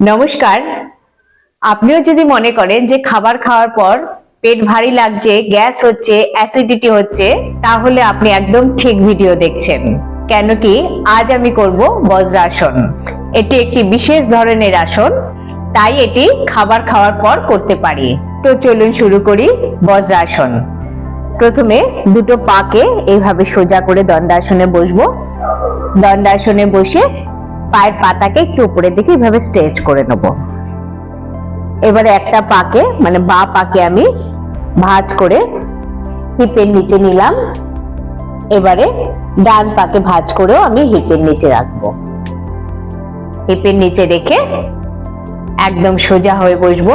নমস্কার। আপনিও যদি মনে করেন যে খাবার খাওয়ার পর পেট ভারী লাগছে, গ্যাস হচ্ছে অ্যাসিডিটি হচ্ছে, তাহলে আপনি একদম ঠিক ভিডিও দেখছেন। কেন কি আজ আমি করব বজ্রাসন এটি একটি বিশেষ ধরনের আসন, তাই এটি খাবার খাওয়ার পর করতে পারি। তো চলুন শুরু করি বজ্রাসন প্রথমে দুটো পাকে এইভাবে সোজা করে দণ্ডাসনে বসবো। দণ্ডাসনে বসে পায়ের পাতাকে একটু উপরের দিকে এইভাবে স্ট্রেচ করে নেব। এবারে একটা পাকে মানে বা পাকে আমি ভাঁজ করে হিপের নিচে নিলাম। এবারে ডান পাকে ভাঁজ করেও আমি হিপের নিচে রাখব। হিপের নিচে রেখে একদম সোজা হয়ে বসবো।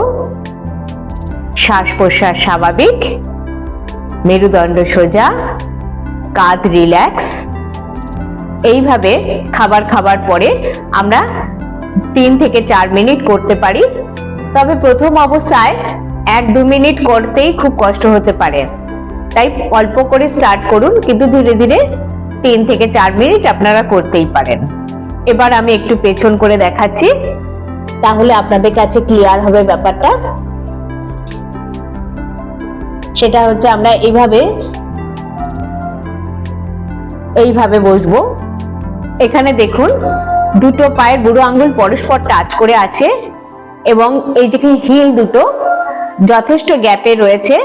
শ্বাস প্রশ্বাস স্বাভাবিক। মেরুদণ্ড সোজা। কাঁধ রিল্যাক্স। এইভাবে খাবার খাবার পরে আমরা তিন থেকে চার মিনিট করতে পারি। তবে প্রথম অবস্থায় এক দু মিনিট করতেই খুব কষ্ট হতে পারে। তাই অল্প করে স্টার্ট করুন, কিন্তু ধীরে ধীরে তিন থেকে চার মিনিট আপনারা করতেই পারেন। এবার আমি একটু পেছন করে দেখাচ্ছি। তাহলে আপনাদের কাছে ক্লিয়ার হবে ব্যাপারটা। সেটা হচ্ছে আমরা এইভাবে এইভাবে বসবো। এখানে দেখুন, দুটো পায়ের বুড়ো আঙ্গুল পরস্পর টাচ করে আছে এবং এই যে হিল দুটো যথেষ্ট গ্যাপে রয়েছে।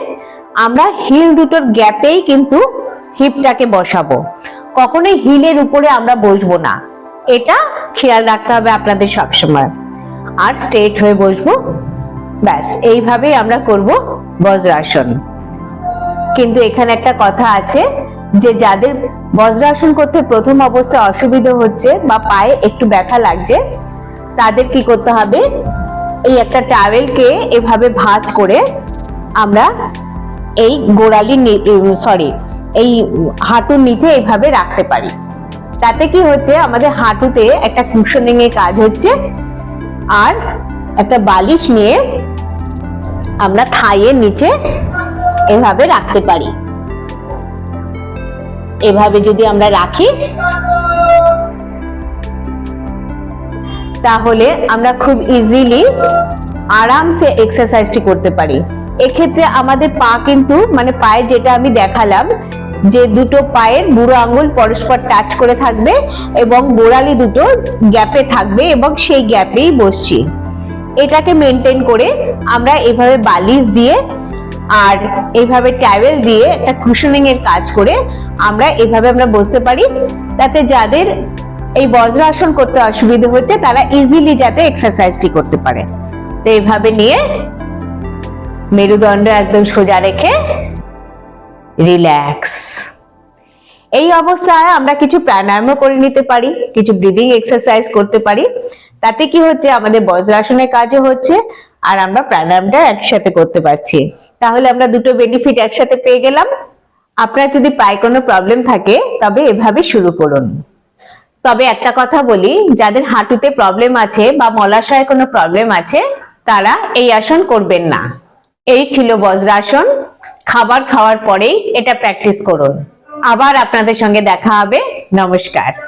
আমরা হিল দুটোর গ্যাপেই কিন্তু হিপটাকে বসাবো। কখনোই হিলের উপরে আমরা বসবো না। এটা খেয়াল রাখতে হবে আপনাদের সবসময়। আর স্ট্রেট হয়ে বসবো। ব্যাস, এইভাবেই আমরা করব বজ্রাসন। কিন্তু এখানে একটা কথা আছে যে যাদের বজ্রাসন করতে প্রথম অবস্থায় অসুবিধা হচ্ছে বা পায়ে একটু ব্যথা লাগছে, তাদের কি করতে হবে? এই একটা টাওয়েলকে এভাবে ভাঁজ করে আমরা এই গোড়ালি সরি এই হাঁটুর নিচে এইভাবে রাখতে পারি। তাতে কি হচ্ছে? আমাদের হাঁটুতে একটা কুশনিং এর কাজ হচ্ছে। আর একটা বালিশ নিয়ে আমরা থাইয়ের নিচে এভাবে রাখতে পারি। এভাবে যদি আমরা রাখি, তাহলে আমরা খুব ইজিলি আরামসে এক্সারসাইজটি করতে পারি। এক্ষেত্রে আমাদের পা কিন্তু মানে পায়ে যেটা আমি দেখালাম, যে দুটো পায়ের বুড়ো আঙ্গুল পরস্পর টাচ করে থাকবে এবং গোড়ালি দুটো গ্যাপে থাকবে এবং সেই গ্যাপেই বসছি। এটাকে মেনটেন করে আমরা এভাবে বালিশ দিয়ে আর এইভাবে ট্যাবেল দিয়ে একটা কুশনিং এর কাজ করে আমরা এভাবে আমরা বসতে পারি। তাতে যাদের এই বজ্রাসন করতে অসুবিধা হচ্ছে, তারা ইজিলি যাতে এক্সারসাইজটি করতে পারে। তো এইভাবে নিয়ে মেরুদণ্ড একদম সোজা রেখে রিল্যাক্স এই অবস্থায় আমরা কিছু প্রাণায়ামও করে নিতে পারি, কিছু ব্রিদিং এক্সারসাইজ করতে পারি। তাতে কি হচ্ছে, আমাদের বজ্রাসনের কাজও হচ্ছে, আর আমরা প্রাণায়ামটা একসাথে করতে পারছি। তাহলে আমরা দুটো বেনিফিট একসাথে পেয়ে গেলাম। আপনার যদি পায়ে কোনো প্রবলেম থাকে, তবে এভাবে শুরু করুন। তবে একটা কথা বলি, যাদের হাঁটুতে প্রবলেম আছে বা মলাশয়ে কোনো প্রবলেম আছে, তারা এই আসন করবেন না। এই ছিল বজ্রাসন। খাবার খাওয়ার পরেই এটা প্র্যাকটিস করুন। আবার আপনাদের সঙ্গে দেখা হবে। নমস্কার।